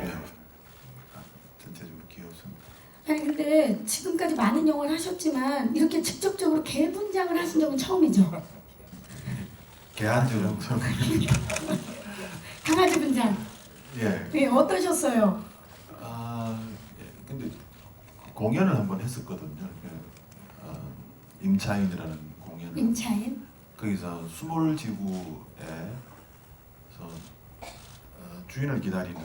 예. 전체적으로 귀여웠습니다. 아니 근데 지금까지 많은 영화를 하셨지만 이렇게 직접적으로 개 분장을 하신 적은 처음이죠. 개한테는 좀 강아지 분장. 예. 네, 어떠셨어요? 아 예. 근데 공연을 한번 했었거든요. 그, 어, 임차인이라는 공연을 임차인. 거기서 수몰지구에서 어, 주인을 기다리는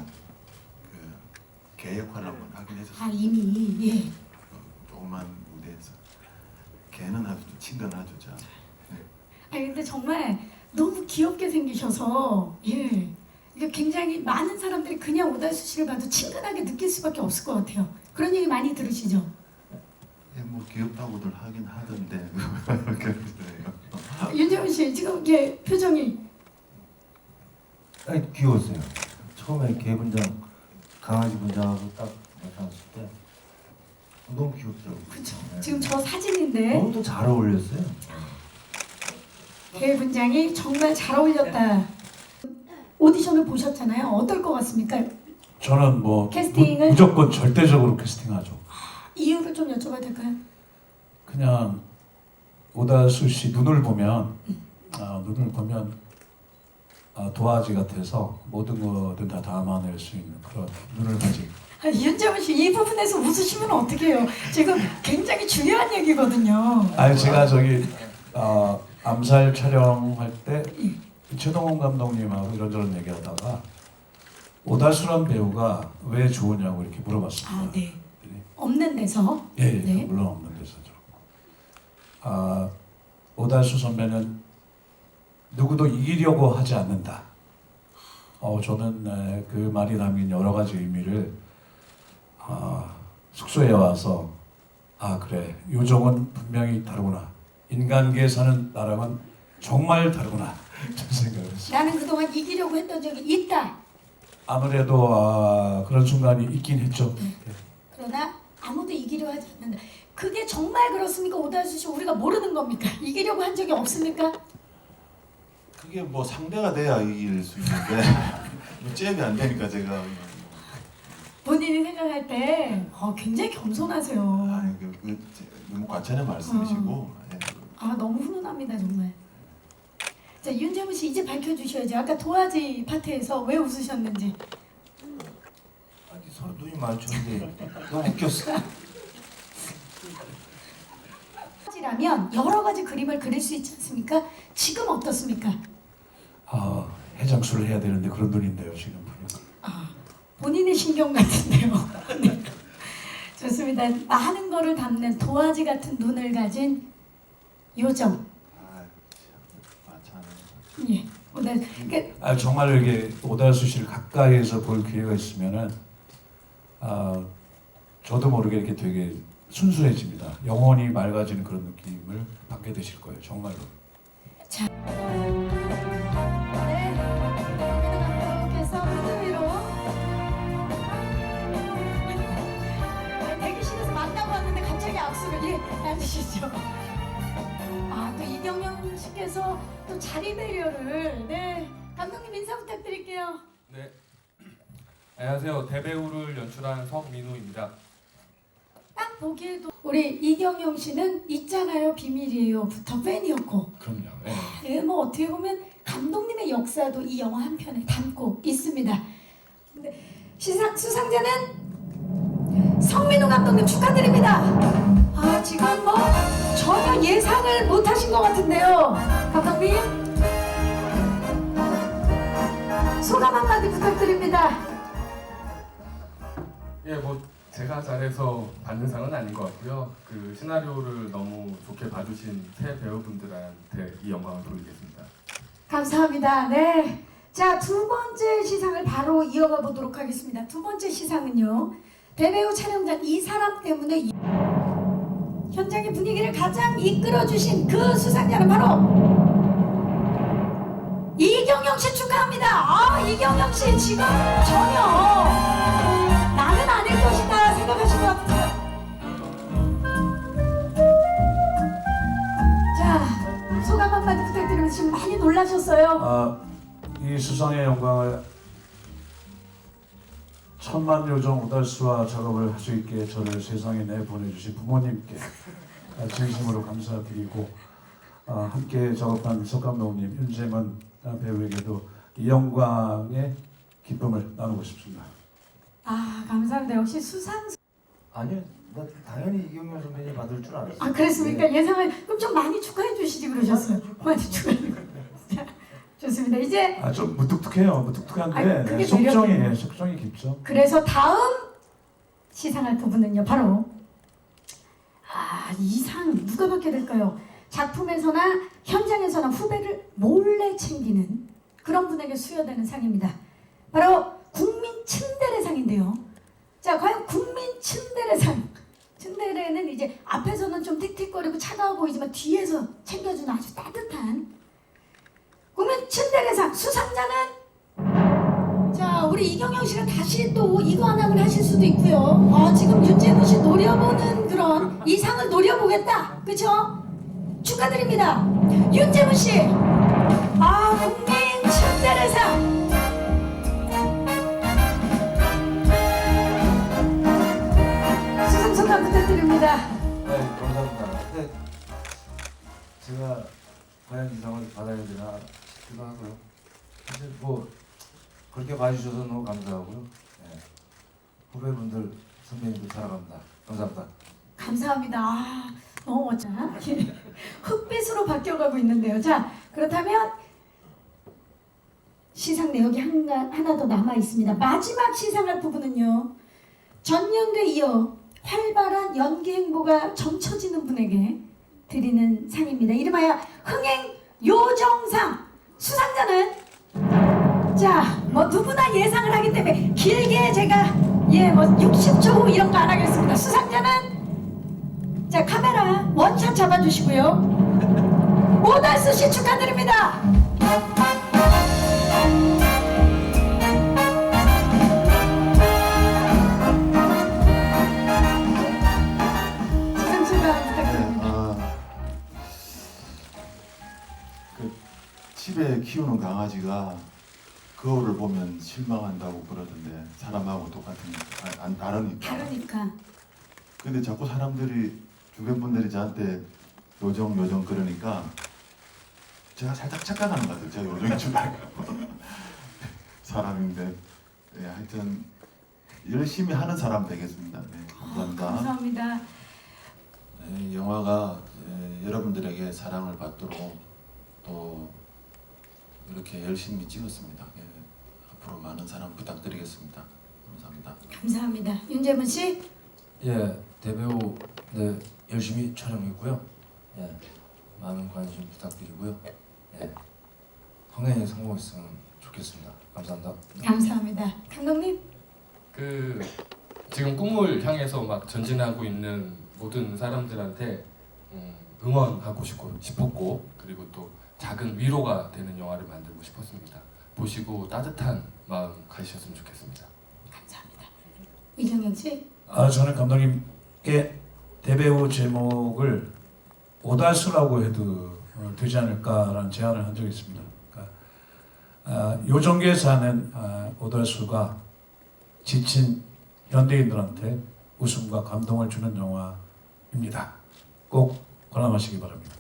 그개 역할을 한번 하긴 아 했었어요. 이미 예. 그 조그만 무대에서 개는 아주 좀 친근하죠, 참. 네. 아니 근데 정말 너무 귀엽게 생기셔서 예. 이게 굉장히 많은 사람들이 그냥 오달수 씨를 봐도 친근하게 느낄 수밖에 없을 것 같아요. 그런 얘기 많이 들으시죠? 예, 뭐 귀엽다고들 하긴 하던데 그래요. 윤재훈 씨 지금 이게 표정이 아니 귀여웠어요. 처음에 개 분장, 강아지 분장하고 딱 나타났을 때 너무 귀엽더라고요. 그렇죠. 네. 지금 저 사진인데 너무 또 잘 어울렸어요. 개 분장이 정말 잘 어울렸다. 오디션을 보셨잖아요. 어떨 것 같습니까? 저는 뭐 캐스팅을? 무, 무조건 절대적으로 캐스팅하죠. 이유를 좀 여쭤봐도 될까요? 그냥 오다수 씨 눈을 보면 아, 눈을 보면 아, 도화지 같아서 모든 것을 다 담아낼 수 있는 그런 눈을 가진 아, 윤재훈 씨이 부분에서 웃으시면 어떡해요? 지금 굉장히 중요한 얘기거든요. 아니 제가 저기 아, 암살 촬영할 때 최동원 감독님하고 이런저런 얘기하다가 오다수란 배우가 왜 좋으냐고 이렇게 물어봤습니다. 아, 네. 없는 데서 예, 예 네. 물론 없는 데서죠. 아 오달수 선배는 누구도 이기려고 하지 않는다. 어 저는 에, 그 말이 담긴 여러 가지 의미를 아, 숙소에 와서 아 그래 요정은 분명히 다르구나. 인간계에 사는 나랑은 정말 다르구나. 저 생각을 했어요. 나는 그동안 이기려고 했던 적이 있다. 아무래도 아, 그런 순간이 있긴 했죠. 예. 그러나 아무도 이기려 하지 않는다. 그게 정말 그렇습니까? 오달수 씨 우리가 모르는 겁니까? 이기려고 한 적이 없습니까? 그게 뭐 상대가 돼야 이길 수 있는데 뭐 잽이 안 되니까 제가 본인이 생각할 때 어, 굉장히 겸손하세요. 아니 그, 그 너무 과찬의 말씀이시고 예. 아 너무 훈훈합니다 정말. 자 윤재문 씨 이제 밝혀주셔야죠. 아까 도화지 파트에서 왜 웃으셨는지. 아니 서로 눈이 마주쳤는데 너무 웃겼어. 도화지라면 여러 가지 그림을 그릴 수 있지 않습니까? 지금 어떻습니까? 아 해장술을 해야 되는데 그런 눈인데요 지금. 아 본인의 신경 같은데요. 네. 좋습니다. 많은 거를 담는 도화지 같은 눈을 가진 요정. 예. 오늘 그러니까 아 정말 이게 오달수 씨를 가까이에서 볼 기회가 있으면은 아 저도 모르게 이렇게 되게 순수해집니다. 영혼이 맑아지는 그런 느낌을 받게 되실 거예요. 정말로. 네, 해주시죠. 아, 또 이경영 씨께서 또 자리 배려를 네 감독님 인사 부탁드릴게요. 네. 안녕하세요. 대배우를 연출한 석민우입니다. 딱 보기에도 우리 이경영 씨는 있잖아요 비밀이에요부터 팬이었고 그럼요. 예. 예, 뭐 어떻게 보면 감독님의 역사도 이 영화 한 편에 담고 있습니다. 근데 시상 수상자는 성민우 감독님 축하드립니다. 아 지금 뭐 전혀 예상을 못하신 것 같은데요, 감독님. 소감 한마디 부탁드립니다. 예, 뭐 제가 잘해서 받는 상은 아닌 것 같고요. 그 시나리오를 너무 좋게 봐주신 새 배우분들한테 이 영광을 돌리겠습니다. 감사합니다. 네. 자, 두 번째 시상을 바로 이어가 보도록 하겠습니다. 두 번째 시상은요. 대배우 촬영장 이 사람 때문에 이- 현장의 분위기를 가장 이끌어 주신 그 수상자는 바로 이경영 씨 축하합니다. 아, 이경영 씨 지금 전혀 나는 아닐 것이다 생각하신 것 같아요. 자, 소감 한마디 부탁드리면 지금 많이 놀라셨어요. 아, 이 수상의 영광을 천만 요정 오달수와 작업을 할 수 있게 저를 세상에 내보내주신 부모님께 아, 진심으로 감사드리고 아, 함께 작업한 석감독님, 윤재만 배우에게도 이 영광의 기쁨을 나누고 싶습니다. 아 감사합니다. 역시 수상. 아니요, 나 당연히 이경영 선배님 받을 줄 알았어요. 아 그랬습니까? 예상을 그럼 좀 많이 축하해 주시지 그러셨어요. 많이 축하해. 자, 좋습니다. 이제 아 좀 무뚝뚝해요. 무뚝뚝한데 그게 속정이 매력이에요. 속정이 깊죠. 그래서 다음 시상할 부분은요 바로 아 이상 누가 받게 될까요? 작품에서나 현장에서나 후배를 몰래 챙기는 그런 분에게 수여되는 상입니다. 바로 국민 츤데레상인데요. 자 과연 국민 츤데레상 츤데레는 이제 앞에서는 좀 틱틱거리고 차가워 보이지만 뒤에서 챙겨주는 아주 따뜻한 국민 츤데레상 수상자는 자, 우리 이경영 씨가 다시 또 이거 하나를 하실 수도 있고요. 어, 지금 윤재문 씨 노려보는 그런 이 상을 노려보겠다. 그쵸? 축하드립니다. 윤재문 씨. 아, 춘대레상. 수상 소감 부탁드립니다. 네, 감사합니다. 근데 제가 과연 이상을 받아야 되나 싶 기도 하고요. 사실 뭐 그렇게 봐주셔서 너무 감사하고요. 네. 후배분들 선배님들 사랑합니다. 감사합니다. 감사합니다. 아, 너무 멋져. 흑빛으로 바뀌어가고 있는데요. 자, 그렇다면 시상 내역이 하나, 하나 더 남아 있습니다. 마지막 시상할 부분은요. 전년도에 이어 활발한 연기 행보가 점쳐지는 분에게 드리는 상입니다. 이름하여 흥행 요정상 수상자는 자, 뭐 누구나 예상을 하기 때문에 길게 제가 예, 뭐 60초 후 이런 거 안 하겠습니다. 수상자는 자, 카메라 원샷 잡아주시고요. 오달수 씨 축하드립니다. 키우는 강아지가 거울을 보면 실망한다고 그러던데 사람하고 똑같은 아, 안 다르니까. 다르니까. 근데 자꾸 사람들이 주변 분들이 저한테 요정 요정 그러니까 제가 살짝 착각하는 것 같아요. 제가 요정인 줄 알고 사람인데 예, 하여튼 열심히 하는 사람 되겠습니다. 네, 감사합니다. 감사합니다. 네, 영화가 예, 여러분들에게 사랑을 받도록 또 이렇게 열심히 찍었습니다. 예, 앞으로 많은 사랑 부탁드리겠습니다. 감사합니다. 감사합니다. 윤재문 씨. 예, 대배우 네 열심히 촬영했고요. 예, 많은 관심 부탁드리고요. 예, 흥행에 성공했으면 좋겠습니다. 감사합니다. 감사합니다. 감독님. 그 지금 꿈을 향해서 막 전진하고 있는 모든 사람들한테 음, 응원하고 싶고 싶었고 그리고 또 작은 위로가 되는 영화를 만들고 싶었습니다. 보시고 따뜻한 마음 가지셨으면 좋겠습니다. 감사합니다. 이정현 씨. 아 저는 감독님께 대배우 제목을 오달수라고 해도 어, 되지 않을까라는 제안을 한 적이 있습니다. 그러니까, 아, 요정계에 사는 아, 오달수가 지친 현대인들한테 웃음과 감동을 주는 영화입니다. 꼭 관람하시기 바랍니다.